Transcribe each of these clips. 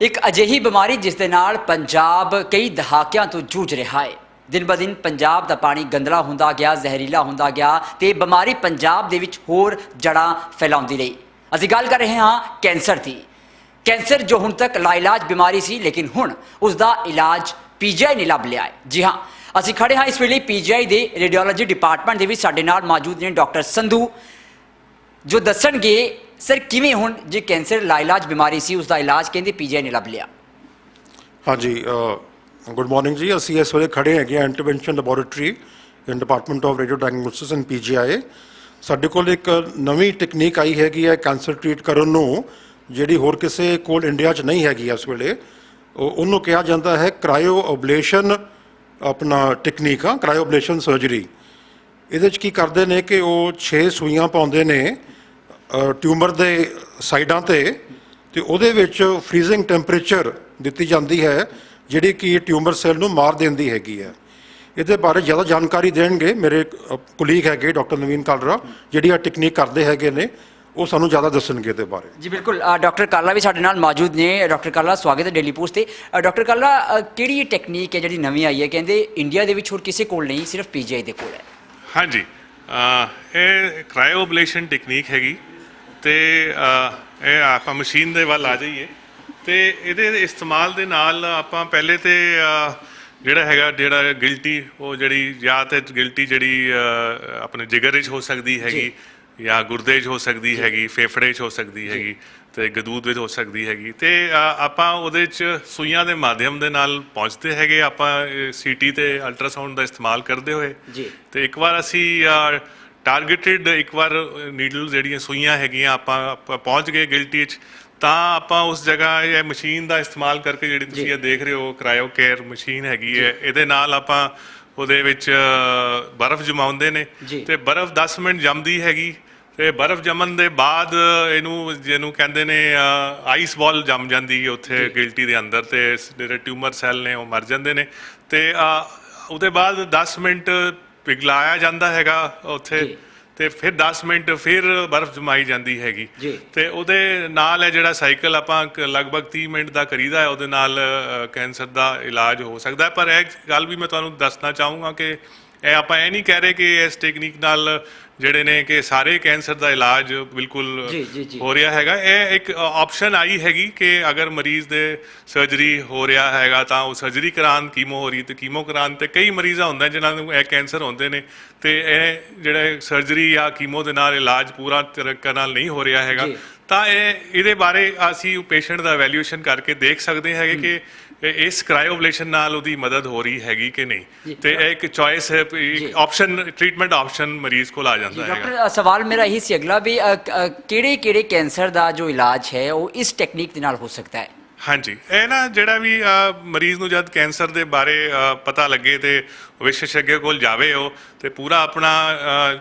ਇੱਕ ਅਜਿਹੀ ਬਿਮਾਰੀ ਜਿਸ ਦੇ ਨਾਲ ਪੰਜਾਬ ਕਈ ਦਹਾਕਿਆਂ ਤੋਂ ਜੂਝ ਰਿਹਾ ਹੈ। ਦਿਨ ਬ ਦਿਨ ਪੰਜਾਬ ਦਾ ਪਾਣੀ ਗੰਦਲਾ ਹੁੰਦਾ ਗਿਆ, ਜ਼ਹਿਰੀਲਾ ਹੁੰਦਾ ਗਿਆ ਤੇ ਬਿਮਾਰੀ ਪੰਜਾਬ ਦੇ ਵਿੱਚ ਹੋਰ ਜੜਾਂ ਫੈਲਾਉਂਦੀ ਰਹੀ। ਅਸੀਂ ਗੱਲ ਕਰ ਰਹੇ ਹਾਂ ਕੈਂਸਰ ਦੀ। ਕੈਂਸਰ ਜੋ ਹੁਣ ਤੱਕ ਲਾਇਲਾਜ ਬਿਮਾਰੀ ਸੀ, ਲੇਕਿਨ ਹੁਣ ਉਸ ਦਾ ਇਲਾਜ ਪੀਜੀਆਈ ਨੇ ਲੱਭ ਲਿਆ ਹੈ। ਜੀ ਹਾਂ, ਅਸੀਂ ਖੜੇ ਹਾਂ ਇਸ ਵੇਲੇ ਪੀਜੀਆਈ ਦੇ ਰੇਡੀਓਲੋਜੀ ਡਿਪਾਰਟਮੈਂਟ ਦੇ ਵਿੱਚ ਸਾਡੇ ਨਾਲ ਮੌਜੂਦ ਨੇ ਡਾਕਟਰ ਸੰਧੂ। ਜੋ ਦੱਸਣਗੇ, ਸਰ, ਕਿਵੇਂ ਹੁਣ ਜੇ ਕੈਂਸਰ ਲਾਇਲਾਜ ਬਿਮਾਰੀ ਸੀ ਉਸ ਦਾ ਇਲਾਜ? ਕਹਿੰਦੇ, ਪੀਜੀਆਈ ਨੇ ਲੱਭ ਲਿਆ। ਹਾਂਜੀ ਗੁੱਡ ਮਾਰਨਿੰਗ ਜੀ। ਅਸੀਂ ਇਸ ਵੇਲੇ ਖੜੇ ਹੈਗੇ ਹਾਂ intervention laboratory in department of radio diagnosis and PGI ਸਾਡੇ ਕੋਲ ਇੱਕ ਨਵੀਂ ਟੈਕਨੀਕ ਆਈ ਹੈਗੀ ਹੈ ਕੈਂਸਰ ਟ੍ਰੀਟ ਕਰਨ ਨੂੰ, ਜਿਹੜੀ ਹੋਰ ਕਿਸੇ ਕੋਲ ਇੰਡੀਆ 'ਚ ਨਹੀਂ ਹੈਗੀ ਇਸ ਵੇਲੇ। ਉਹ, ਉਹਨੂੰ ਕਿਹਾ ਜਾਂਦਾ ਹੈ ਕ੍ਰਾਇਓ ਅਬਲੇਸ਼ਨ ਆਪਣਾ ਟੈਕਨੀਕ ਆ ਕ੍ਰਾਇਓ ਅਬਲੇਸ਼ਨ ਸਰਜਰੀ ਇਹਦੇ 'ਚ ਕੀ ਕਰਦੇ ਨੇ ਕਿ ਉਹ 6 ਸੂਈਆਂ ਪਾਉਂਦੇ ਨੇ ਟਿਊਮਰ ਦੇ ਸਾਈਡਾਂ ਤੇ ਤੇ ਉਹਦੇ ਵਿੱਚ ਫ੍ਰੀਜ਼ਿੰਗ ਟੈਂਪਰੇਚਰ ਦਿੱਤੀ ਜਾਂਦੀ ਹੈ ਜਿਹੜੀ ਕਿ ਟਿਊਮਰ ਸੈੱਲ ਨੂੰ ਮਾਰ ਦਿੰਦੀ ਹੈਗੀ ਹੈ। ਇਹਦੇ ਬਾਰੇ ਜ਼ਿਆਦਾ ਜਾਣਕਾਰੀ ਦੇਣਗੇ ਮੇਰੇ ਕੁਲੀਗ ਹੈਗੇ ਡਾਕਟਰ ਨਵੀਨ ਕਾਲਰਾ ਜਿਹੜੀ ਆ ਟੈਕਨੀਕ ਕਰਦੇ ਹੈਗੇ ਨੇ ਉਹ ਸਾਨੂੰ ਜ਼ਿਆਦਾ ਦੱਸਣਗੇ ਇਹਦੇ ਬਾਰੇ। ਜੀ ਬਿਲਕੁਲ ਡਾਕਟਰ ਕਾਲਾ ਵੀ ਸਾਡੇ ਨਾਲ ਮੌਜੂਦ ਨੇ। ਡਾਕਟਰ ਕਾਲਾ ਸਵਾਗਤ ਹੈ ਡੇਲੀ ਪੋਸਟ ਤੇ। ਡਾਕਟਰ ਕਾਲਾ ਕਿਹੜੀ ਟੈਕਨੀਕ ਹੈ ਜਿਹੜੀ ਨਵੀਂ ਆਈ ਹੈ? ਕਹਿੰਦੇ ਇੰਡੀਆ ਦੇ ਵਿੱਚ ਹੋਰ ਕਿਸੇ ਕੋਲ ਨਹੀਂ ਸਿਰਫ ਪੀਜੀਆਈ ਦੇ ਕੋਲ ਹੈ। ਹਾਂਜੀ ਇਹ ਕ੍ਰਾਇਓਬਲੇਸ਼ਨ ਟੈਕਨੀਕ ਹੈਗੀ। ਤੇ ਇਹ ਆਪਾਂ ਮਸ਼ੀਨ ਦੇ ਵੱਲ ਆ ਜਾਈਏ। ਤੇ ਇਹਦੇ ਇਸਤੇਮਾਲ ਦੇ ਨਾਲ ਆਪਾਂ ਪਹਿਲੇ ਤੇ ਜਿਹੜਾ ਹੈਗਾ ਜਿਹੜਾ ਗਿਲਟੀ ਉਹ ਜਿਹੜੀ ਜਾਂ ਤੇ ਗਿਲਟੀ ਜਿਹੜੀ ਆਪਣੇ ਜਿਗਰ ਵਿੱਚ ਹੋ ਸਕਦੀ ਹੈਗੀ ਜਾਂ। ਗੁਰਦੇ 'ਚ ਹੋ ਸਕਦੀ ਹੈਗੀ ਫੇਫੜੇ 'ਚ ਹੋ ਸਕਦੀ ਹੈਗੀ ਤੇ ਗਦੂਦ ਵਿੱਚ ਹੋ ਸਕਦੀ ਹੈਗੀ। ਤੇ ਆਪਾਂ ਉਹਦੇ 'ਚ ਸੂਈਆਂ ਦੇ ਮਾਧਿਅਮ ਦੇ ਨਾਲ ਪਹੁੰਚਦੇ ਹੈਗੇ। ਆਪਾਂ ਸੀਟੀ ਤੇ ਅਲਟਰਾਸਾਊਂਡ ਦਾ ਇਸਤੇਮਾਲ ਕਰਦੇ ਹੋਏ। ਤੇ ਇੱਕ ਵਾਰ ਅਸੀਂ ਟਾਰਗੇਟਡ ਇੱਕ ਵਾਰ ਨੀਡਲ ਜਿਹੜੀਆਂ ਸੂਈਆਂ ਹੈਗੀਆਂ ਆਪਾਂ ਪਹੁੰਚ ਗਏ ਗਿਲਟੀ 'ਚ ਤਾਂ ਆਪਾਂ ਉਸ ਜਗ੍ਹਾ ਇਹ ਮਸ਼ੀਨ ਦਾ ਇਸਤੇਮਾਲ ਕਰਕੇ ਜਿਹੜੀ ਤੁਸੀਂ ਇਹ ਦੇਖ ਰਹੇ ਹੋ ਕ੍ਰਾਇਓ ਕੇਅਰ ਮਸ਼ੀਨ ਹੈਗੀ ਹੈ ਇਹਦੇ ਨਾਲ ਆਪਾਂ ਉਹਦੇ ਵਿੱਚ ਬਰਫ਼ ਜਮਾਉਂਦੇ ਨੇ। ਤੇ ਬਰਫ਼ 10 ਮਿੰਟ ਜੰਮਦੀ ਹੈਗੀ ਤੇ ਬਰਫ਼ ਜੰਮਣ ਦੇ ਬਾਅਦ ਇਹਨੂੰ ਜਿਹਨੂੰ ਕਹਿੰਦੇ ਨੇ ਆਈਸ ਬਾਲ ਜੰਮ ਜਾਂਦੀ ਹੈ ਉੱਥੇ ਗਿਲਟੀ ਦੇ ਅੰਦਰ ਤੇ ਜਿਹੜੇ ਟਿਊਮਰ ਸੈੱਲ ਨੇ ਉਹ ਮਰ ਜਾਂਦੇ ਨੇ ਤੇ ਉਹਦੇ ਬਾਅਦ 10 ਮਿੰਟ ਪਿਘਲਾਇਆ ਜਾਂਦਾ ਹੈਗਾ ਉੱਥੇ ਜੀ। ਤੇ ਫਿਰ 10 ਮਿੰਟ ਫਿਰ ਬਰਫ਼ ਜਮਾਈ ਜਾਂਦੀ ਹੈਗੀ ਜੀ। ਤੇ ਉਹਦੇ ਨਾਲ ਹੈ ਜਿਹੜਾ ਸਾਈਕਲ ਆਪਾਂ ਕ- ਲਗਭਗ 30 ਮਿੰਟ ਦਾ ਕਰੀਦਾ ਹੈ ਉਹਦੇ ਨਾਲ ਅ, ਕੈਂਸਰ ਦਾ ਇਲਾਜ ਹੋ ਸਕਦਾ ਹੈ ਪਰ ਇਹ ਗੱਲ ਵੀ ਮੈਂ ਤੁਹਾਨੂੰ ਦੱਸਣਾ ਚਾਹੂੰਗਾ ਕਿ ਇਹ ਆਪਾਂ ਇਹ ਨਹੀਂ ਕਹਿ ਰਹੇ ਕਿ ਇਸ ਟੈਕਨੀਕ ਨਾਲ ਜਿਹੜੇ ਨੇ ਕਿ ਸਾਰੇ ਕੈਂਸਰ ਦਾ ਇਲਾਜ ਬਿਲਕੁਲ। ਹੋ ਰਿਹਾ ਹੈਗਾ ਇਹ ਇੱਕ ਆਪਸ਼ਨ ਆਈ ਹੈਗੀ ਕਿ ਅਗਰ ਮਰੀਜ਼ ਦੇ ਸਰਜਰੀ ਹੋ ਰਿਹਾ ਹੈਗਾ ਤਾਂ ਉਹ ਸਰਜਰੀ ਕਰਾਉਣ ਕੀਮੋ ਹੋ ਰਹੀ ਤੇ ਕੀਮੋ ਕਰਾਉਣ ਤੇ ਕਈ ਮਰੀਜ਼ਾਂ ਹੁੰਦੇ ਜਿਨ੍ਹਾਂ ਨੂੰ ਇਹ ਕੈਂਸਰ ਹੁੰਦੇ ਨੇ ਤੇ ਇਹ ਜਿਹੜੇ ਸਰਜਰੀ ਜਾਂ ਕੀਮੋ ਦੇ ਨਾਲ ਇਲਾਜ ਪੂਰਾ ਤਰੀਕੇ ਨਾਲ ਨਹੀਂ ਹੋ ਰਿਹਾ ਹੈਗਾ। ਤਾਂ ਇਹ ਇਹਦੇ ਬਾਰੇ ਅਸੀਂ ਪੇਸ਼ੈਂਟ ਦਾ ਵੈਲਿਊਏਸ਼ਨ ਕਰਕੇ ਦੇਖ ਸਕਦੇ ਹੈਗੇ ਕਿ ਇਹ ਇਸ ਕ੍ਰਾਇਓਬਲੇਸ਼ਨ ਨਾਲ ਉਹਦੀ ਮਦਦ ਹੋ ਰਹੀ ਹੈਗੀ ਕਿ। ਨਹੀਂ? ਤੇ ਇਹ ਇੱਕ ਚੋਇਸ ਹੈ ਇੱਕ ਆਪਸ਼ਨ ਟ੍ਰੀਟਮੈਂਟ ਆਪਸ਼ਨ ਮਰੀਜ਼ ਕੋਲ ਆ ਜਾਂਦਾ ਹੈਗਾ। ਡਾਕਟਰ ਸਵਾਲ ਮੇਰਾ ਇਹੀ ਸੀ ਅਗਲਾ ਵੀ ਕਿਹੜੇ ਕਿਹੜੇ ਕੈਂਸਰ ਦਾ ਜੋ ਇਲਾਜ ਹੈ ਉਹ ਇਸ ਟੈਕਨੀਕ ਦੇ ਨਾਲ ਹੋ ਸਕਦਾ ਹੈ? ਹਾਂਜੀ ਇਹ ਨਾ ਜਿਹੜਾ ਵੀ ਮਰੀਜ਼ ਨੂੰ ਜਦ ਕੈਂਸਰ ਦੇ ਬਾਰੇ ਪਤਾ ਲੱਗੇ ਤੇ ਵਿਸ਼ੇਸ਼ੱਗ ਕੋਲ ਜਾਵੇ ਉਹ ਤੇ ਪੂਰਾ ਆਪਣਾ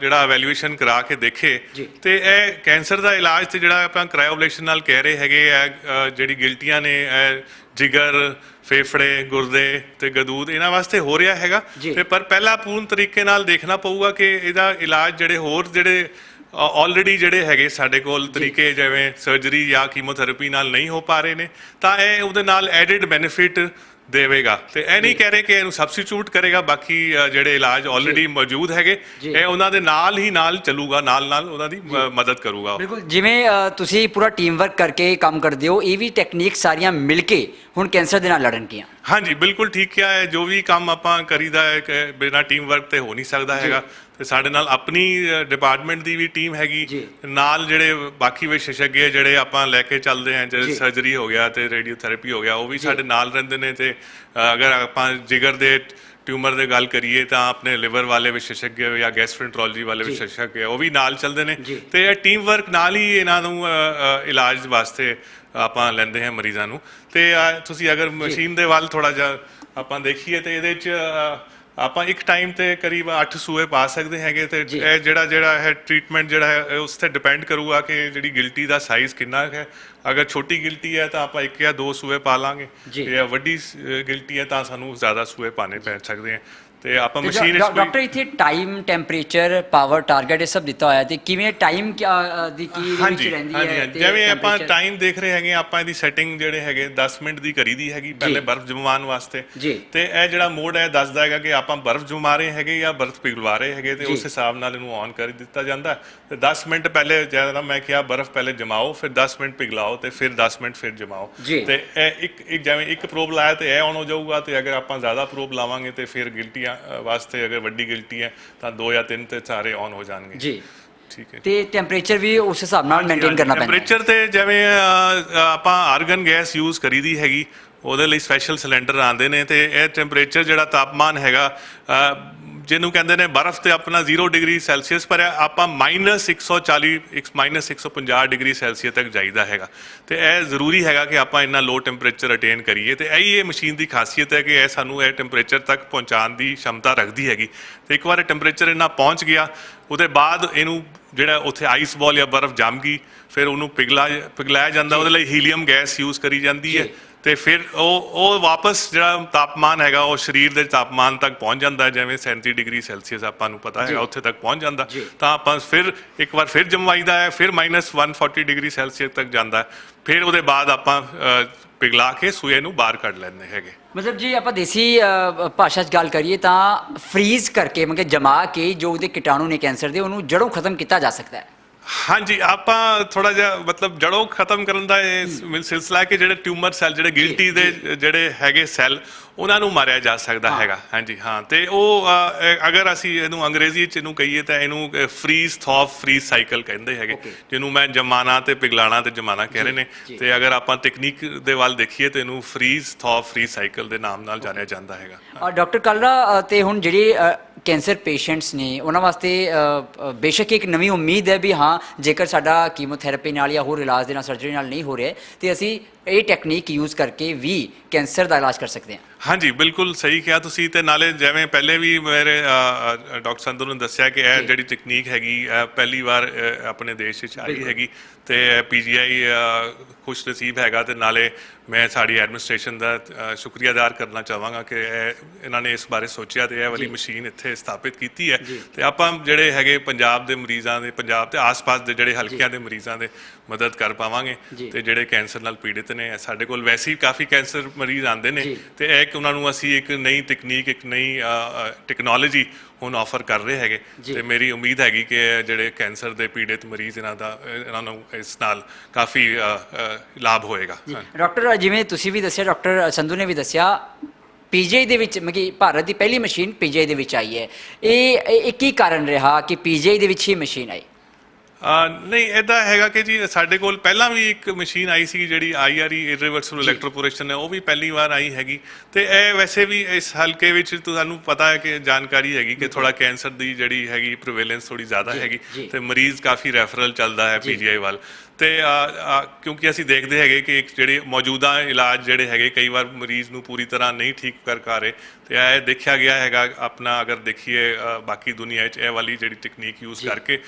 ਜਿਹੜਾ ਐਵੈਲੂਏਸ਼ਨ ਕਰਾ ਕੇ ਦੇਖੇ। ਤੇ ਇਹ ਕੈਂਸਰ ਦਾ ਇਲਾਜ ਤੇ ਜਿਹੜਾ ਆਪਾਂ ਕ੍ਰਾਇਓਬਲੇਸ਼ਨ ਨਾਲ ਕਹਿ ਰਹੇ ਹੈਗੇ ਆ ਜਿਹੜੀ ਗਿਲਟੀਆਂ ਨੇ ਜਿਗਰ ਫੇਫੜੇ ਗੁਰਦੇ ਤੇ ਗਦੂਦ ਇਹਨਾਂ ਵਾਸਤੇ ਹੋ ਰਿਹਾ ਹੈਗਾ। ਤੇ ਪਰ ਪਹਿਲਾਂ ਪੂਰਨ ਤਰੀਕੇ ਨਾਲ ਦੇਖਣਾ ਪਊਗਾ ਕਿ ਇਹਦਾ ਇਲਾਜ ਜਿਹੜੇ ਹੋਰ ਜਿਹੜੇ ਆਲਰੇਡੀ ਜਿਹੜੇ ਹੈਗੇ ਸਾਡੇ ਕੋਲ ਤਰੀਕੇ ਜਿਵੇਂ ਸਰਜਰੀ ਜਾਂ ਕੀਮੋਥੈਰੇਪੀ ਨਾਲ ਨਹੀਂ ਹੋ ਪਾ ਰਹੇ ਨੇ ਤਾਂ ਇਹ ਉਹਦੇ ਨਾਲ ਐਡਿਡ ਬੈਨੀਫਿਟ ਦੇਵੇਗਾ। ਤੇ ਇਹ ਨਹੀਂ ਕਹਿ ਰਹੇ ਕਿ ਇਹਨੂੰ ਸਬਸਟੀਟਿਊਟ ਕਰੇਗਾ ਬਾਕੀ ਜਿਹੜੇ ਇਲਾਜ ਆਲਰੇਡੀ ਮੌਜੂਦ ਹੈਗੇ। ਇਹ ਉਹਨਾਂ ਦੇ ਨਾਲ ਹੀ ਨਾਲ ਚੱਲੂਗਾ ਨਾਲ ਨਾਲ ਉਹਨਾਂ ਦੀ ਮਦਦ ਕਰੂਗਾ ਬਿਲਕੁਲ ਜਿਵੇਂ ਤੁਸੀਂ ਪੂਰਾ ਟੀਮ ਵਰਕ ਕਰਕੇ ਕੰਮ ਕਰਦੇ ਹੋ ਇਹ ਵੀ ਟੈਕਨੀਕ ਸਾਰੀਆਂ ਮਿਲ ਕੇ ਹੁਣ ਕੈਂਸਰ ਦੇ ਨਾਲ ਲੜਨਗੀਆਂ ਹਾਂਜੀ ਬਿਲਕੁਲ ਠੀਕ ਕਿਹਾ ਹੈ ਜੋ ਵੀ ਕੰਮ ਆਪਾਂ ਕਰੀਦਾ ਹੈ ਕਿ ਬਿਨਾਂ ਟੀਮ ਵਰਕ ਤੇ ਹੋ ਨਹੀਂ ਸਕਦਾ ਹੈਗਾ। ਤੇ ਸਾਡੇ ਨਾਲ ਆਪਣੀ ਡਿਪਾਰਟਮੈਂਟ ਦੀ ਵੀ ਟੀਮ ਹੈਗੀ। ਨਾਲ ਜਿਹੜੇ ਬਾਕੀ ਵਿਸ਼ੇਸ਼ੱਗ ਜਿਹੜੇ ਆਪਾਂ ਲੈ ਕੇ ਚੱਲਦੇ ਜੀ। ਜਿਹੜੇ ਸਰਜਰੀ ਹੋ ਗਿਆ ਤੇ ਰੇਡੀਓਥੈਰੇਪੀ ਹੋ ਗਿਆ ਉਹ ਵੀ ਸਾਡੇ ਨਾਲ ਰਹਿੰਦੇ ਨੇ ਤੇ ਅਗਰ ਆਪਾਂ ਜਿਗਰ ਦੇ ਟਿਊਮਰ ਦੇ ਗੱਲ ਕਰੀਏ ਤਾਂ ਆਪਣੇ ਲਿਵਰ ਵਾਲੇ ਵਿਸ਼ੇਸ਼ੱਗ ਜਾਂ ਗੈਸਟ੍ਰੋਐਂਟਰੋਲੋਜੀ ਵਾਲੇ। ਵਿਸ਼ੇਸ਼ੱਗ ਉਹ ਵੀ ਨਾਲ ਚੱਲਦੇ ਨੇ। ਤੇ ਇਹ ਟੀਮ ਵਰਕ ਨਾਲ ਹੀ ਇਹਨਾਂ ਨੂੰ ਇਲਾਜ ਵਾਸਤੇ ਆਪਾਂ ਲੈਂਦੇ ਹਾਂ ਮਰੀਜ਼ਾਂ ਨੂੰ ਤੇ ਤੁਸੀਂ ਅਗਰ ਮਸ਼ੀਨ ਦੇ ਵੱਲ ਥੋੜਾ ਜਿਹਾ ਆਪਾਂ ਦੇਖੀਏ ਤੇ ਇਹਦੇ ਚ ਅ, ਆਪਾਂ ਇੱਕ ਟਾਈਮ ਤੇ ਕਰੀਬ 8 ਸੂਏ ਪਾ ਸਕਦੇ ਹੈਗੇ ਤੇ ਜੀ। ਇਹ ਜਿਹੜਾ ਜਿਹੜਾ ਹੈ ਟ੍ਰੀਟਮੈਂਟ ਜਿਹੜਾ ਹੈ ਇਹ ਉਸ ਤੇ ਡਿਪੈਂਡ ਕਰੂਗਾ ਕਿ ਜਿਹੜੀ ਗਿਲਟੀ ਦਾ ਸਾਈਜ਼ ਕਿੰਨਾ ਹੈ ਅਗਰ ਛੋਟੀ ਗਿਲਟੀ ਹੈ ਤਾਂ ਆਪਾਂ ਇੱਕ ਜਾਂ ਦੋ ਸੂਏ ਪਾ ਲਾਂਗੇ ਜੀ। ਜੇ ਵੱਡੀ ਸ- ਗਿਲਟੀ ਹੈ ਤਾਂ ਸਾਨੂੰ ਜ਼ਿਆਦਾ ਸੂਏ ਪਾਣੇ ਪੈ ਸਕਦੇ ਹੈ ਤੇ ਆਪਾਂ ਮਸ਼ੀਨ ਡਾ- ਡਾਕਟਰ ਇੱਥੇ ਟਾਈਮ ਟੈਂਪਰੇਚਰ ਪਾਵਰ ਟਾਰਗੇਟ ਇਹ ਸਭ ਦਿੱਤਾ ਹੋਇਆ ਤੇ ਕਿਵੇਂ ਟਾਈਮ ਦੀ ਕੀ ਵਿੱਚ ਰਹਿੰਦੀ ਹੈ ਜਿਵੇਂ ਆਪਾਂ ਟਾਈਮ ਦੇਖ ਰਹੇ ਹੈਗੇ ਆਪਾਂ ਇਹਦੀ ਸੈਟਿੰਗ ਜਿਹੜੇ ਹੈਗੇ 10 ਮਿੰਟ ਦੀ ਕਰੀ ਦੀ ਹੈਗੀ ਪਹਿਲੇ ਬਰਫ਼ ਜਮਾਉਣ ਵਾਸਤੇ। ਤੇ ਇਹ ਜਿਹੜਾ ਮੋਡ ਹੈ ਦੱਸਦਾ ਹੈਗਾ ਕਿ ਆਪਾਂ ਬਰਫ਼ ਜਮਾ ਰਹੇ ਹੈਗੇ ਜਾਂ ਬਰਫ਼ ਪਿਘਲਵਾ ਰਹੇ ਹੈਗੇ ਤੇ। ਉਸ ਹਿਸਾਬ ਨਾਲ ਇਹਨੂੰ ਔਨ ਕਰ ਦਿੱਤਾ ਜਾਂਦਾ। ਤੇ 10 ਮਿੰਟ ਪਹਿਲੇ ਜ਼ਿਆਦਾ ਮੈਂ ਕਿਹਾ ਬਰਫ਼ ਪਹਿਲੇ ਜਮਾਓ ਫਿਰ 10 ਮਿੰਟ ਪਿਘਲਾਓ ਤੇ ਫਿਰ 10 ਮਿੰਟ ਫਿਰ ਜਮਾਓ। ਤੇ ਇਹ ਇੱਕ ਇੱਕ ਜਿਵੇਂ ਇੱਕ ਪ੍ਰੋਬ ਲਾਇਆ ਤੇ ਇਹ ਔਨ ਹੋ ਜਾਊਗਾ ਤੇ ਅਗਰ ਆਪਾਂ ਜ਼ਿਆਦਾ ਪ੍ਰੋਬ ਲਾਵਾਂਗੇ ਤੇ ਫਿਰ ਗਿਲਟੀਆਂ ਵਾਸਤੇ ਅਗਰ ਵੱਡੀ ਗਿਲਟੀ ਹੈ ਤਾਂ 2 ਜਾਂ 3 ਤੇ ਸਾਰੇ ਔਨ ਹੋ ਜਾਣਗੇ। ਜੀ। ਠੀਕ ਹੈ ਤੇ ਟੈਂਪਰੇਚਰ ਵੀ ਉਸ ਹਿਸਾਬ ਨਾਲ ਮੇਨਟੇਨ ਕਰਨਾ ਪੈਂਦਾ ਹੈ। ਟੈਂਪਰੇਚਰ ਤੇ ਜਿਵੇਂ ਆਪਾਂ ਆਰਗਨ ਗੈਸ ਯੂਜ਼ ਕਰੀਦੀ ਹੈਗੀ ਉਹਦੇ ਲਈ ਸਪੈਸ਼ਲ ਸਿਲੰਡਰ ਆਉਂਦੇ ਨੇ ਤੇ ਇਹ ਟੈਂਪਰੇਚਰ ਜਿਹੜਾ ਤਾਪਮਾਨ ਹੈਗਾ ਜਿਹਨੂੰ ਕਹਿੰਦੇ ਨੇ ਬਰਫ਼ ਤੇ ਆਪਣਾ 0 ਡਿਗਰੀ ਸੈਲਸੀਅਸ, ਪਰ ਇਹ ਆਪਾਂ -140 -150 ਡਿਗਰੀ ਸੈਲਸੀਅਸ ਤੱਕ ਜਾਈਦਾ ਹੈਗਾ। ਤੇ ਇਹ ਜ਼ਰੂਰੀ ਹੈਗਾ ਕਿ ਆਪਾਂ ਇੰਨਾ ਲੋ ਟੈਂਪਰੇਚਰ ਅਟੇਨ ਕਰੀਏ। ਤੇ ਇਹੀ ਇਹ ਮਸ਼ੀਨ ਦੀ ਖਾਸੀਅਤ ਹੈ ਕਿ ਇਹ ਸਾਨੂੰ ਇਹ ਟੈਂਪਰੇਚਰ ਤੱਕ ਪਹੁੰਚਾਉਣ ਦੀ ਸ਼ਮਤਾ ਰੱਖਦੀ ਹੈਗੀ। ਤੇ ਇੱਕ ਵਾਰ ਟੈਂਪਰੇਚਰ ਇੰਨਾ ਪਹੁੰਚ ਗਿਆ, ਉਹਦੇ ਬਾਅਦ ਇਹਨੂੰ ਜਿਹੜਾ ਉੱਥੇ ਆਈਸ ਬਾਲ ਜਾਂ ਬਰਫ਼ ਜੰਮ ਗਈ ਫਿਰ ਉਹਨੂੰ ਪਿਘਲਾ ਪਿਘਲਾਇਆ ਜਾਂਦਾ ਉਹਦੇ ਲਈ ਹੀਲੀਅਮ ਗੈਸ ਯੂਜ਼ ਕਰੀ ਜਾਂਦੀ ਹੈ। ਤੇ ਫਿਰ ਉਹ ਉਹ ਵਾਪਸ ਜਿਹੜਾ ਤਾਪਮਾਨ ਹੈਗਾ ਉਹ ਸਰੀਰ ਦੇ ਤਾਪਮਾਨ ਤੱਕ ਪਹੁੰਚ ਜਾਂਦਾ ਜਿਵੇਂ 37 ਡਿਗਰੀ ਸੈਲਸੀਅਸ ਆਪਾਂ ਨੂੰ ਪਤਾ ਹੈਗਾ ਉੱਥੇ ਤੱਕ ਪਹੁੰਚ ਜਾਂਦਾ। ਤਾਂ ਆਪਾਂ ਫਿਰ ਇੱਕ ਵਾਰ ਫਿਰ ਜਮਵਾਈਦਾ ਹੈ ਫਿਰ -140 ਡਿਗਰੀ ਸੈਲਸੀਅਸ ਤੱਕ ਜਾਂਦਾ ਫਿਰ ਉਹਦੇ ਬਾਅਦ ਆਪਾਂ ਪਿਘਲਾ ਕੇ ਸੂਏ ਨੂੰ ਬਾਹਰ ਕੱਢ ਲੈਂਦੇ ਹੈਗੇ ਮਤਲਬ ਜੇ ਆਪਾਂ ਦੇਸੀ ਅ, ਭਾਸ਼ਾ 'ਚ ਗੱਲ ਕਰੀਏ ਤਾਂ ਫਰੀਜ਼ ਕਰਕੇ ਮਤਲਬ ਕਿ ਜਮਾ ਕੇ ਜੋ ਉਹਦੇ ਕੀਟਾਣੂ ਨੇ ਕੈਂਸਰ ਦੇ ਉਹਨੂੰ ਜੜੋਂ ਖਤਮ ਕੀਤਾ ਜਾ ਸਕਦਾ ਹੈ ਹਾਂਜੀ ਆਪਾਂ ਥੋੜਾ ਜਿਹਾ ਮਤਲਬ ਜੜੋਂ ਖਤਮ ਕਰਨ ਦਾ ਇਹ ਸਿਲਸਿਲਾ ਹੈ ਕਿ ਜਿਹੜੇ ਟਿਊਮਰ ਸੈੱਲ ਜਿਹੜੇ ਗਿਲਟੀ ਦੇ ਜਿਹੜੇ ਹੈਗੇ ਸੈੱਲ ਉਹਨਾਂ ਨੂੰ ਮਾਰਿਆ ਜਾ ਸਕਦਾ। ਹੈਗਾ ਹਾਂਜੀ ਹਾਂ ਤੇ ਉਹ ਅ, ਅਗਰ ਅਸੀਂ ਇਹਨੂੰ ਅੰਗਰੇਜ਼ੀ ਚ ਇਹਨੂੰ ਕਹੀਏ ਤਾਂ ਇਹਨੂੰ ਫਰੀਜ਼ ਥੌ ਫਰੀਜ਼ ਸਾਈਕਲ ਕਹਿੰਦੇ ਹੈਗੇ. ਜਿਹਨੂੰ ਮੈਂ ਜਮਾਨਾ ਤੇ ਪਿਘਲਾਣਾ ਤੇ ਜਮਾਨਾ ਕਹਿ ਰਹੇ ਨੇ। ਤੇ ਅਗਰ ਆਪਾਂ ਟੈਕਨੀਕ ਦੇ ਵੱਲ ਦੇਖੀਏ ਤੇ ਇਹਨੂੰ ਫਰੀਜ਼ ਥੌ ਫਰੀਜ਼ ਸਾਈਕਲ ਦੇ ਨਾਮ ਨਾਲ ਜਾਣਿਆ ਜਾਂਦਾ ਹੈਗਾ ਡਾਕਟਰ ਕਾਲਰਾ ਅ, ਤੇ ਹੁਣ ਜਿਹੜੇ ਅ, ਕੈਂਸਰ ਪੇਸ਼ੈਂਟਸ ਨੇ, ਉਹਨਾਂ ਵਾਸਤੇ ਬੇਸ਼ੱਕ ਇੱਕ ਨਵੀਂ ਉਮੀਦ ਹੈ ਵੀ ਹਾਂ, ਜੇਕਰ ਸਾਡਾ ਕੀਮੋਥੈਰੇਪੀ ਨਾਲ ਜਾਂ ਹੋਰ ਇਲਾਜ ਦੇ ਨਾਲ ਸਰਜਰੀ ਨਾਲ ਨਹੀਂ ਹੋ ਰਿਹਾ ਤੇ ਅਸੀਂ ਇਹ ਟੈਕਨੀਕ ਯੂਜ਼ ਕਰਕੇ ਵੀ ਕੈਂਸਰ ਦਾ ਇਲਾਜ ਕਰ ਸਕਦੇ ਹਾਂ ਹਾਂਜੀ ਬਿਲਕੁਲ ਸਹੀ ਕਿਹਾ ਤੁਸੀਂ ਤੇ ਨਾਲੇ ਜਿਵੇਂ ਪਹਿਲੇ ਵੀ ਮੇਰੇ ਡਾਕਟਰ ਸੰਧੂ ਨੇ ਦੱਸਿਆ ਕਿ ਇਹ। ਜਿਹੜੀ ਟੈਕਨੀਕ ਹੈਗੀ ਪਹਿਲੀ ਵਾਰ ਆਪਣੇ ਦੇਸ਼ ਵਿੱਚ ਆਈ ਹੈਗੀ ਤੇ ਪੀਜੀਆਈ ਖੁਸ਼ ਨਸੀਬ ਹੈਗਾ ਤੇ ਨਾਲੇ ਮੈਂ ਸਾਡੀ ਐਡਮਿਨਿਸਟ੍ਰੇਸ਼ਨ ਦਾ ਸ਼ੁਕਰੀਆ ਅਦਾਰ ਕਰਨਾ ਚਾਹਾਂਗਾ ਕਿ ਇਹ ਇਹਨਾਂ ਨੇ ਇਸ ਬਾਰੇ ਸੋਚਿਆ ਤੇ ਇਹ ਵਾਲੀ। ਮਸ਼ੀਨ ਇੱਥੇ ਸਥਾਪਿਤ ਕੀਤੀ ਹੈ। ਤੇ ਆਪਾਂ ਜਿਹੜੇ ਹੈਗੇ ਪੰਜਾਬ ਦੇ ਮਰੀਜ਼ਾਂ ਦੇ ਪੰਜਾਬ ਤੇ ਆਸ-ਪਾਸ ਦੇ ਜਿਹੜੇ ਹਲਕਿਆਂ ਦੇ ਮਰੀਜ਼ਾਂ ਦੇ ਮਦਦ ਕਰ ਪਾਵਾਂਗੇ। ਤੇ ਜਿਹੜੇ ਕੈਂਸਰ ਨਾਲ ਪੀੜਿਤ ਨੇ ਸਾਡੇ ਕੋਲ ਵੈਸੇ ਹੀ ਕਾਫੀ ਕੈਂਸਰ ਮਰੀਜ਼ ਆਉਂਦੇ ਨੇ। ਤੇ ਇਹ ਕਿ ਉਹਨਾਂ ਨੂੰ ਅਸੀਂ ਇੱਕ ਨਈ ਤਕਨੀਕ ਇੱਕ ਨਈ ਟੈਕਨੋਲੋਜੀ ਹੁਣ ਆਫਰ ਕਰ ਰਹੇ ਹੈਗੇ। ਤੇ ਮੇਰੀ ਉਮੀਦ ਹੈਗੀ ਕਿ ਜਿਹੜੇ ਕੈਂਸਰ ਦੇ ਪੀੜਿਤ ਮਰੀਜ਼ ਇਹਨਾਂ ਦਾ ਇਹਨਾਂ ਨੂੰ ਇਸ ਨਾਲ ਕਾਫੀ ਲਾਭ ਹੋਏਗਾ ਹਾਂ। ਡਾਕਟਰ ਜਿਵੇਂ ਤੁਸੀਂ ਵੀ ਦੱਸਿਆ ਡਾਕਟਰ ਸੰਧੂ ਨੇ ਵੀ ਦੱਸਿਆ ਪੀਜੀਆਈ ਦੇ ਵਿੱਚ ਕਿ ਭਾਰਤ ਦੀ ਪਹਿਲੀ ਮਸ਼ੀਨ ਪੀਜੀਆਈ ਦੇ ਵਿੱਚ ਆਈ ਹੈ ਇਹ ਇਹ ਕੀ ਕਾਰਨ ਰਿਹਾ ਕਿ ਪੀਜੀਆਈ ਦੇ ਵਿੱਚ ਹੀ ਮਸ਼ੀਨ ਆਈ ਨਹੀਂ ਇਦਾਂ ਹੈਗਾ ਕਿ ਜੀ ਸਾਡੇ ਕੋਲ ਪਹਿਲਾਂ ਵੀ ਇੱਕ ਮਸ਼ੀਨ ਆਈ ਸੀ ਜਿਹੜੀ ਆਈਆਰਈ ਇਰਰੀਵਰਸਿਬਲ ਇਲੈਕਟ੍ਰੋਪੋਰੇਸ਼ਨ ਹੈ ਉਹ ਵੀ ਪਹਿਲੀ ਵਾਰ ਆਈ ਹੈਗੀ ਤੇ ਇਹ ਵੈਸੇ ਵੀ ਇਸ ਹਲਕੇ ਵਿੱਚ ਤੁਹਾਨੂੰ ਪਤਾ ਹੈ ਕਿ ਜਾਣਕਾਰੀ ਹੈਗੀ ਕਿ ਥੋੜਾ ਕੈਂਸਰ ਦੀ ਜਿਹੜੀ ਹੈਗੀ ਪ੍ਰੀਵੈਲੈਂਸ ਥੋੜੀ ਜ਼ਿਆਦਾ ਹੈਗੀ। ਤੇ ਮਰੀਜ਼ ਕਾਫੀ ਰੈਫਰਲ ਚੱਲਦਾ ਹੈ। ਪੀਜੀਆਈ ਵੱਲ ਤੇ ਕਿਉਂਕਿ ਅਸੀਂ ਦੇਖਦੇ ਹੈਗੇ ਕਿ ਇੱਕ ਜਿਹੜੇ ਮੌਜੂਦਾ ਇਲਾਜ ਜਿਹੜੇ ਹੈਗੇ ਕਈ ਵਾਰ ਮਰੀਜ਼ ਨੂੰ ਪੂਰੀ ਤਰ੍ਹਾਂ ਨਹੀਂ ਠੀਕ ਕਰ ਪਾ ਰਹੇ ਤੇ ਇਹ ਦੇਖਿਆ ਗਿਆ ਹੈਗਾ ਆਪਣਾ ਅਗਰ ਦੇਖੀਏ ਬਾਕੀ ਦੁਨੀਆ 'ਚ ਇਹ ਵਾਲੀ ਜਿਹੜੀ ਟੈਕਨੀਕ ਯੂਜ਼। ਕਰਕੇ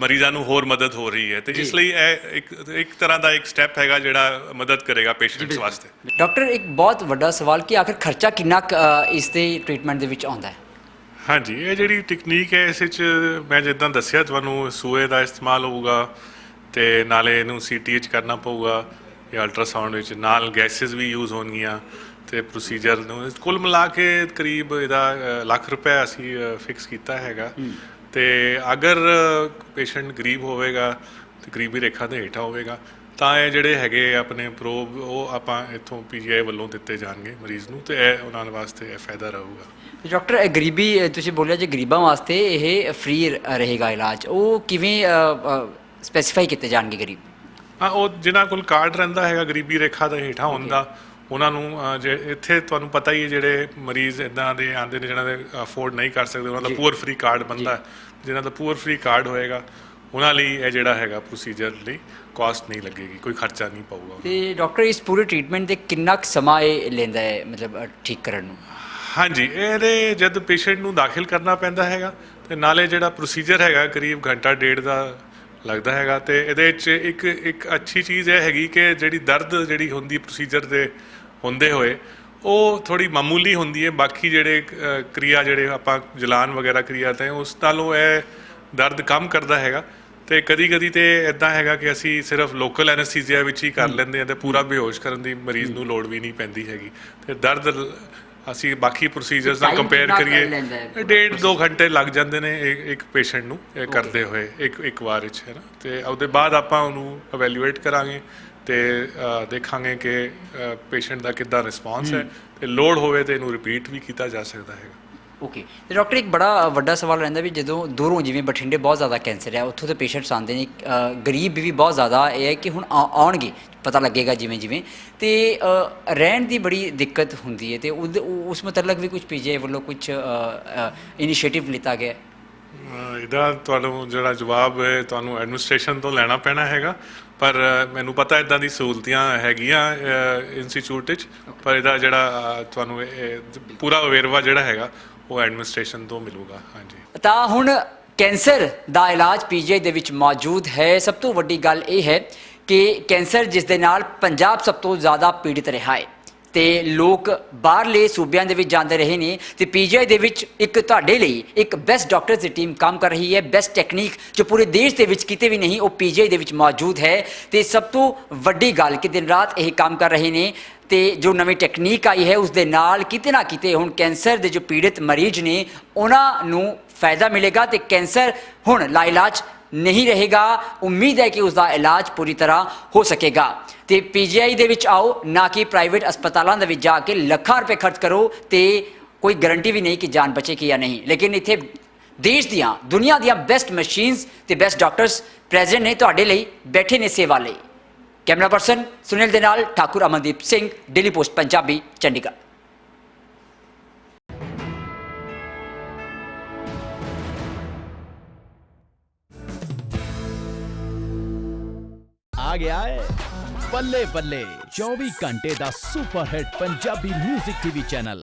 ਮਰੀਜ਼ਾਂ ਨੂੰ ਹੋਰ ਮਦਦ ਹੋ ਰਹੀ ਹੈ ਤੇ ਇਸ। ਲਈ ਇਹ ਇੱਕ ਇੱਕ ਤਰ੍ਹਾਂ ਦਾ ਇੱਕ ਸਟੈਪ ਹੈਗਾ ਜਿਹੜਾ ਮਦਦ ਕਰੇਗਾ ਪੇਸ਼ੈਂਟਸ ਵਾਸਤੇ। ਡਾਕਟਰ ਇੱਕ ਬਹੁਤ ਵੱਡਾ ਸਵਾਲ ਕਿ ਆਖਿਰ ਖਰਚਾ ਕਿੰਨਾ ਇਸ ਦੇ ਟ੍ਰੀਟਮੈਂਟ ਦੇ ਵਿੱਚ ਆਉਂਦਾ ਹੈ? ਹਾਂਜੀ ਇਹ ਜਿਹੜੀ ਟੈਕਨੀਕ ਹੈ ਇਸ ਵਿੱਚ ਮੈਂ ਜਿੱਦਾਂ ਦੱਸਿਆ ਤੁਹਾਨੂੰ ਸੂਏ ਦਾ ਇਸਤੇਮਾਲ ਹੋਊਗਾ ਤੇ ਨਾਲੇ ਇਹਨੂੰ ਸੀਟੀ ਚ ਕਰਨਾ ਪਊਗਾ ਜਾਂ ਅਲਟਰਾਸਾਊਂਡ ਵਿੱਚ ਨਾਲ ਗੈਸਸ ਵੀ ਯੂਜ਼ ਹੋਣਗੀਆਂ ਤੇ ਪ੍ਰੋਸੀਜਰ ਨੂੰ ਕੁੱਲ ਮਿਲਾ ਕੇ ਕਰੀਬ ਇਹਦਾ ਲੱਖ ਰੁਪਏ ਅਸੀਂ ਫਿਕਸ ਕੀਤਾ ਹੈਗਾ। ਤੇ ਅਗਰ ਪੇਸ਼ੈਂਟ ਗਰੀਬ ਹੋਵੇਗਾ ਤੇ ਗਰੀਬੀ ਰੇਖਾ ਦੇ ਹੇਠਾਂ ਹੋਵੇਗਾ ਤਾਂ ਇਹ ਜਿਹੜੇ ਹੈਗੇ ਆਪਣੇ ਪ੍ਰੋਬ ਉਹ ਆਪਾਂ ਇੱਥੋਂ ਪੀਜੀਆਈ ਵੱਲੋਂ ਦਿੱਤੇ ਜਾਣਗੇ ਮਰੀਜ਼ ਨੂੰ ਤੇ ਇਹ ਉਹਨਾਂ ਵਾਸਤੇ ਇਹ ਫਾਇਦਾ ਰਹੂਗਾ। ਡਾਕਟਰ ਇਹ ਗਰੀਬੀ ਤੁਸੀਂ ਬੋਲਿਆ ਜੇ ਗਰੀਬਾਂ ਵਾਸਤੇ ਇਹ ਫ੍ਰੀ ਰਹੇਗਾ ਇਲਾਜ। ਉਹ ਕਿਵੇਂ ਸਪੈਸੀਫਾਈ ਕੀਤੇ ਜਾਣਗੇ ਗਰੀਬ? ਹਾਂ ਉਹ ਜਿਨ੍ਹਾਂ ਕੋਲ ਕਾਰਡ ਰਹਿੰਦਾ ਹੈਗਾ ਗਰੀਬੀ ਰੇਖਾ ਦੇ ਹੇਠਾਂ ਹੁੰਦਾ ਉਹਨਾਂ ਨੂੰ ਜੇ ਇੱਥੇ ਤੁਹਾਨੂੰ ਪਤਾ ਹੀ ਹੈ ਜਿਹੜੇ ਮਰੀਜ਼ ਇਦਾਂ ਦੇ ਆਉਂਦੇ ਨੇ ਜਿਹਨਾਂ ਦੇ ਅਫੋਰਡ ਨਹੀਂ ਕਰ ਸਕਦੇ ਉਹਨਾਂ ਦਾ। ਪੂਅਰ ਫ੍ਰੀ ਕਾਰਡ ਬੰਦਾ ਜਿਨ੍ਹਾਂ ਦਾ ਪੂਅਰ ਫ੍ਰੀ ਕਾਰਡ ਹੋਏਗਾ ਉਹਨਾਂ ਲਈ ਇਹ ਜਿਹੜਾ ਹੈਗਾ ਪ੍ਰੋਸੀਜਰ ਲਈ ਕਾਸਟ ਨਹੀਂ ਲੱਗੇਗੀ ਕੋਈ ਖਰਚਾ ਨਹੀਂ ਪਊਗਾ। ਤੇ ਡਾਕਟਰ ਇਸ ਪੂਰੇ ਟ੍ਰੀਟਮੈਂਟ ਦੇ ਕਿੰਨਾ ਕੁ ਸਮਾਂ ਇਹ ਲੈਂਦਾ ਹੈ ਮਤਲਬ ਠੀਕ ਕਰਨ ਨੂੰ? ਹਾਂਜੀ ਇਹਦੇ ਜਦ ਪੇਸ਼ੈਂਟ ਨੂੰ ਦਾਖਲ ਕਰਨਾ ਪੈਂਦਾ ਹੈਗਾ ਤੇ ਨਾਲੇ ਜਿਹੜਾ ਪ੍ਰੋਸੀਜਰ ਹੈਗਾ ਕਰੀਬ ਘੰਟਾ ਡੇਢ ਦਾ ਲੱਗਦਾ ਹੈਗਾ ਤੇ ਇਹਦੇ ਵਿੱਚ ਇੱਕ ਇੱਕ ਅੱਛੀ ਚੀਜ਼ ਇਹ ਹੈਗੀ ਕਿ ਜਿਹੜੀ ਦਰਦ ਜਿਹੜੀ ਹੁੰਦੀ ਪ੍ਰੋਸੀਜਰ ਦੇ ਹੁੰਦੇ ਹੋਏ ਉਹ ਥੋੜੀ ਮਾਮੂਲੀ ਹੁੰਦੀ ਹੈ। ਬਾਕੀ ਜਿਹੜੇ ਕਿਰਿਆ ਜਿਹੜੇ ਆਪਾਂ ਜਲਾਨ ਵਗੈਰਾ ਕਿਰਿਆ ਤੇ ਉਸ ਨਾਲੋਂ ਇਹ ਦਰਦ ਕਮ ਕਰਦਾ ਹੈਗਾ। ਤੇ ਕਦੀ ਕਦੀ ਤੇ ਇਦਾਂ ਹੈਗਾ ਕਿ ਅਸੀਂ ਸਿਰਫ ਲੋਕਲ ਐਨਸਥੀਸੀਆ ਵਿੱਚ ਹੀ ਕਰ ਲੈਂਦੇ ਹਾਂ ਤੇ ਪੂਰਾ ਬੇਹੋਸ਼ ਕਰਨ ਦੀ ਮਰੀਜ਼ ਨੂੰ ਲੋੜ ਵੀ ਨਹੀਂ ਪੈਂਦੀ ਹੈਗੀ। ਤੇ ਦਰਦ ਅਸੀਂ ਬਾਕੀ ਪ੍ਰੋਸੀਜਰਸ ਨਾਲ ਕੰਪੇਅਰ ਕਰੀਏ ਡੇਢ ਦੋ ਘੰਟੇ ਲੱਗ ਜਾਂਦੇ ਨੇ ਇੱਕ ਇੱਕ ਪੇਸ਼ੈਂਟ ਨੂੰ ਇਹ ਕਰਦੇ ਹੋਏ ਇੱਕ ਇੱਕ ਵਾਰ ਵਿੱਚ ਹੈ ਨਾ। ਤੇ ਉਹਦੇ ਬਾਅਦ ਆਪਾਂ ਉਹਨੂੰ ਇਵੈਲੂਏਟ ਕਰਾਂਗੇ। ਤੇ ਦੇਖਾਂਗੇ ਕਿ ਪੇਸ਼ੈਂਟ ਦਾ ਕਿੱਦਾਂ ਰਿਸਪਾਂਸ ਹੈ ਤੇ ਲੋਡ ਹੋਵੇ ਤੇ ਇਹਨੂੰ ਰਿਪੀਟ ਵੀ ਕੀਤਾ ਜਾ ਸਕਦਾ ਹੈਗਾ। ਓਕੇ ਤੇ ਡਾਕਟਰ ਇੱਕ ਬੜਾ ਵੱਡਾ ਸਵਾਲ ਰਹਿੰਦਾ ਵੀ ਜਦੋਂ ਦੂਰੋਂ ਜਿਵੇਂ ਬਠਿੰਡੇ ਬਹੁਤ ਜ਼ਿਆਦਾ ਕੈਂਸਰ ਹੈ ਉੱਥੋਂ ਦੇ ਪੇਸ਼ੈਂਟਸ ਆਉਂਦੇ ਨੇ ਗਰੀਬ ਵੀ ਬਹੁਤ ਜ਼ਿਆਦਾ ਇਹ ਹੈ ਕਿ ਹੁਣ ਆਉਣਗੇ ਪਤਾ ਲੱਗੇਗਾ ਜਿਵੇਂ ਜਿਵੇਂ। ਤੇ ਰਹਿਣ ਦੀ ਬੜੀ ਦਿੱਕਤ ਹੁੰਦੀ ਹੈ ਤੇ ਉਸ ਮੁਤਲਕ ਵੀ ਕੁਝ ਪੀਜੀਆਈ ਵੱਲੋਂ ਕੁਝ ਇਨੀਸ਼ੀਏਟਿਵ ਲਿੱਤਾ ਗਿਆ ਇਹਦਾ ਤੁਹਾਨੂੰ ਜਿਹੜਾ ਜਵਾਬ ਹੈ ਤੁਹਾਨੂੰ ਐਡਮਿਨਿਸਟ੍ਰੇਸ਼ਨ ਤੋਂ ਲੈਣਾ ਪੈਣਾ ਹੈਗਾ। ਪਰ ਮੈਨੂੰ ਪਤਾ ਇਦਾਂ ਦੀ ਸਹੂਲਤਾਂ ਹੈਗੀਆਂ ਇੰਸਟੀਚਿਊਟ ਵਿੱਚ, ਪਰ ਇਹਦਾ ਜਿਹੜਾ ਤੁਹਾਨੂੰ ਪੂਰਾ ਵੇਰਵਾ ਜਿਹੜਾ ਹੈਗਾ, ਉਹ ਐਡਮਿਨਿਸਟ੍ਰੇਸ਼ਨ ਤੋਂ ਮਿਲੂਗਾ, ਹਾਂਜੀ। ਤਾਂ ਹੁਣ ਕੈਂਸਰ ਦਾ ਇਲਾਜ ਪੀਜੀਆਈ ਦੇ ਵਿੱਚ ਮੌਜੂਦ ਹੈ। ਸਭ ਤੋਂ ਵੱਡੀ ਗੱਲ ਇਹ ਹੈ ਕਿ ਕੈਂਸਰ ਜਿਸ ਦੇ ਨਾਲ ਪੰਜਾਬ ਸਭ ਤੋਂ ਜ਼ਿਆਦਾ ਪੀੜਿਤ ਰਿਹਾ ਹੈ। ਤੇ ਲੋਕ ਬਾਹਰਲੇ ਸੂਬਿਆਂ ਦੇ ਵਿੱਚ ਜਾਂਦੇ ਰਹੇ ਨੇ ਤੇ ਪੀਜੀਆਈ ਦੇ ਵਿੱਚ ਇੱਕ ਤੁਹਾਡੇ ਲਈ ਇੱਕ ਬੈਸਟ ਡਾਕਟਰਸ ਦੀ ਟੀਮ ਕੰਮ ਕਰ ਰਹੀ ਹੈ। ਬੈਸਟ ਟੈਕਨੀਕ ਜੋ ਪੂਰੇ ਦੇਸ਼ ਦੇ ਵਿੱਚ ਕਿਤੇ ਵੀ ਨਹੀਂ, ਉਹ ਪੀਜੀਆਈ ਦੇ ਵਿੱਚ ਮੌਜੂਦ ਹੈ। ਤੇ ਸਭ ਤੋਂ ਵੱਡੀ ਗੱਲ ਕਿ ਦਿਨ ਰਾਤ ਇਹ ਕੰਮ ਕਰ ਰਹੇ ਨੇ ਤੇ ਜੋ ਨਵੀਂ ਟੈਕਨੀਕ ਆਈ ਹੈ ਉਸ ਦੇ ਨਾਲ ਕਿਤੇ ਨਾ ਕਿਤੇ ਹੁਣ ਕੈਂਸਰ ਦੇ ਜੋ ਪੀੜਿਤ ਮਰੀਜ਼ ਨੇ, ਉਹਨਾਂ ਨੂੰ ਫਾਇਦਾ ਮਿਲੇਗਾ ਤੇ ਕੈਂਸਰ ਹੁਣ ਲਾਇਲਾਜ ਨਹੀਂ ਰਹੇਗਾ। ਉਮੀਦ ਹੈ ਕਿ ਉਸ ਦਾ ਇਲਾਜ ਪੂਰੀ ਤਰ੍ਹਾਂ ਹੋ ਸਕੇਗਾ। ਤੇ ਪੀਜੀਆਈ ਦੇ ਵਿੱਚ ਆਓ, ਨਾ ਕਿ ਪ੍ਰਾਈਵੇਟ ਹਸਪਤਾਲਾਂ ਦੇ ਵਿੱਚ ਜਾ ਕੇ ਲੱਖਾਂ ਰੁਪਏ ਖਰਚ ਕਰੋ ਤੇ ਕੋਈ ਗਾਰੰਟੀ ਵੀ ਨਹੀਂ ਕਿ ਜਾਨ ਬਚੇਗੀ ਜਾਂ ਨਹੀਂ। ਲੇਕਿਨ ਇੱਥੇ ਦੇਸ਼ ਦੀਆਂ, ਦੁਨੀਆ ਦੀਆਂ ਬੈਸਟ ਮਸ਼ੀਨਸ ਤੇ ਬੈਸਟ ਡਾਕਟਰਸ ਪ੍ਰੈਜ਼ੈਂਟ ਨੇ ਤੁਹਾਡੇ ਲਈ, ਬੈਠੇ ਨੇ ਸੇਵਾ ਲਈ। ਕੈਮਰਾ ਪਰਸਨ ਸੁਨੀਲ ਦੇ ਨਾਲ ਠਾਕੁਰ ਅਮਨਦੀਪ ਸਿੰਘ ਡੇਲੀ ਪੋਸਟ ਪੰਜਾਬੀ, ਚੰਡੀਗੜ੍ਹ। ਆ ਗਿਆ ਹੈ ਬੱਲੇ ਬੱਲੇ 24 ਘੰਟੇ ਦਾ super hit Punjabi 뮤직 TV channel